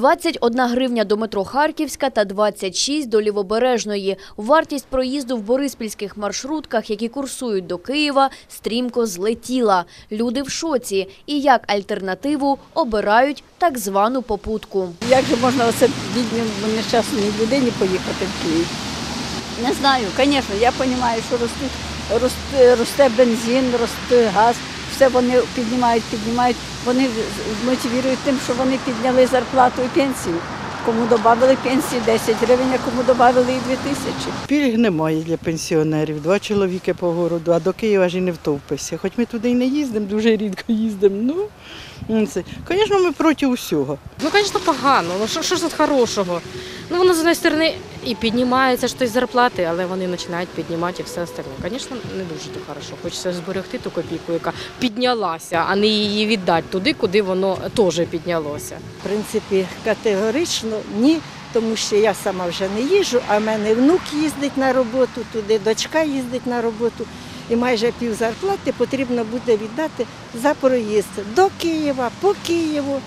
21 гривня до метро Харківська та 26 до Лівобережної. Вартість проїзду в бориспільських маршрутках, які курсують до Києва, стрімко злетіла. Люди в шоці і як альтернативу обирають так звану попутку. Як же можна оце бідній нещасній людині поїхати в Київ? Не знаю, звісно, я розумію, що росте, росте бензин, росте газ, все вони піднімають, піднімають. Вони мотивують тим, що вони підняли зарплату і пенсію. Кому додали пенсії 10 гривень, а кому додали і 2 тисячі. Пільг немає для пенсіонерів. Два чоловіки по городу, а до Києва ж і не втовпишся. Хоч ми туди й не їздимо, дуже рідко їздимо. Ну. Звісно, ми проти усього. Ну, звісно, погано. Ну що, що ж тут хорошого? Ну, воно з однієї сторони і піднімається щось зарплати, але вони починають піднімати і все остальне. Звісно, не дуже то хорошо. Хочеться зберегти ту копійку, яка піднялася, а не її віддати туди, куди воно теж піднялося. В принципі, категорично ні, тому що я сама вже не їжджу, а в мене внук їздить на роботу туди, дочка їздить на роботу. І майже пів зарплати потрібно буде віддати за проїзд до Києва, по Києву,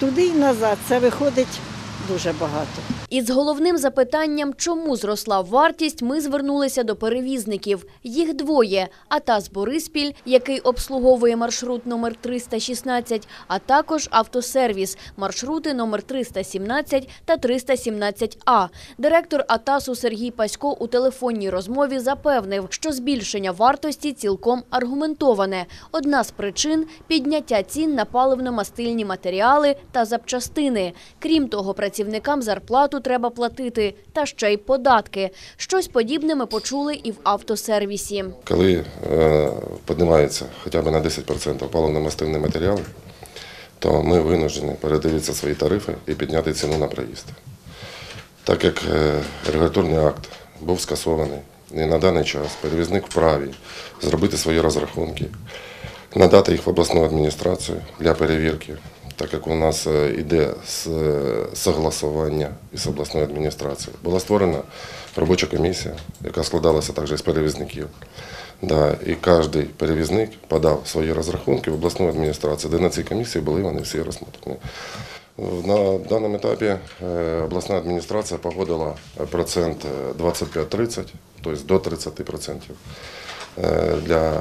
туди і назад. Це виходить дуже багато. Із головним запитанням, чому зросла вартість, ми звернулися до перевізників. Їх двоє: Атас Бориспіль, який обслуговує маршрут номер 316, а також автосервіс, маршрути номер 317 та 317А. Директор Атасу Сергій Пасько у телефонній розмові запевнив, що збільшення вартості цілком аргументоване. Одна з причин підняття цін на паливно-мастильні матеріали та запчастини. Крім того, працівникам зарплату треба платити та ще й податки. Щось подібне ми почули і в автосервісі. Коли е, піднімається хоча б на 10% паливно-мастильні матеріали, то ми винуждені передивитися свої тарифи і підняти ціну на проїзд. Так як е, регуляторний акт був скасований, і на даний час перевізник вправі зробити свої розрахунки, надати їх в обласну адміністрацію для перевірки, так як у нас е, йде согласування із обласною адміністрацією. Була створена робоча комісія, яка складалася також із перевізників. Да, і кожен перевізник подав свої розрахунки в обласну адміністрацію, де на цій комісії були вони всі розсмотрені. На даному етапі е, обласна адміністрація погодила процент е, 25-30, тобто до 30% е, для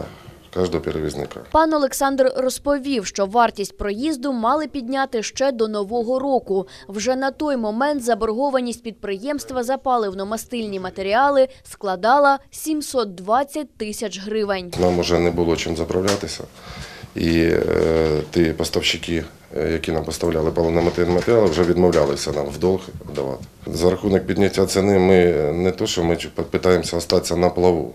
кожного перевізника. Пан Олександр розповів, що вартість проїзду мали підняти ще до нового року. Вже на той момент заборгованість підприємства за паливно-мастильні матеріали складала 720 тисяч гривень. Нам вже не було чим заправлятися. І е, ті поставщики, які нам поставляли паливно-матеріальні матеріали, вже відмовлялися нам в долг давати. За рахунок підняття ціни ми не то, що ми намагаємося залишитися на плаву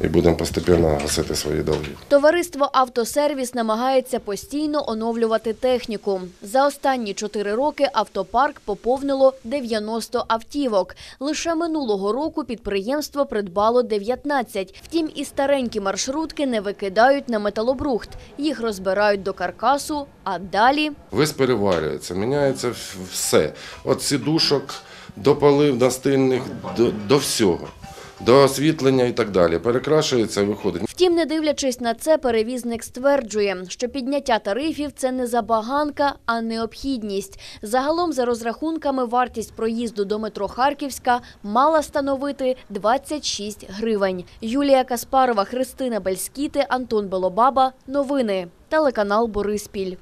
і будемо постійно гасити свої долги. Товариство «Автосервіс» намагається постійно оновлювати техніку. За останні чотири роки автопарк поповнило 90 автівок. Лише минулого року підприємство придбало 19. Втім, і старенькі маршрутки не викидають на металобрухт. Їх розбирають до каркасу, а далі Весь переварюється, міняється все. От сідушок до полив настильних, до, до всього, до освітлення і так далі. Перекрашується виходить. Втім, не дивлячись на це, перевізник стверджує, що підняття тарифів – це не забаганка, а необхідність. Загалом, за розрахунками, вартість проїзду до метро Харківська мала становити 26 гривень. Юлія Каспарова, Христина Бельскіти, Антон Белобаба. Новини. Телеканал Бориспіль.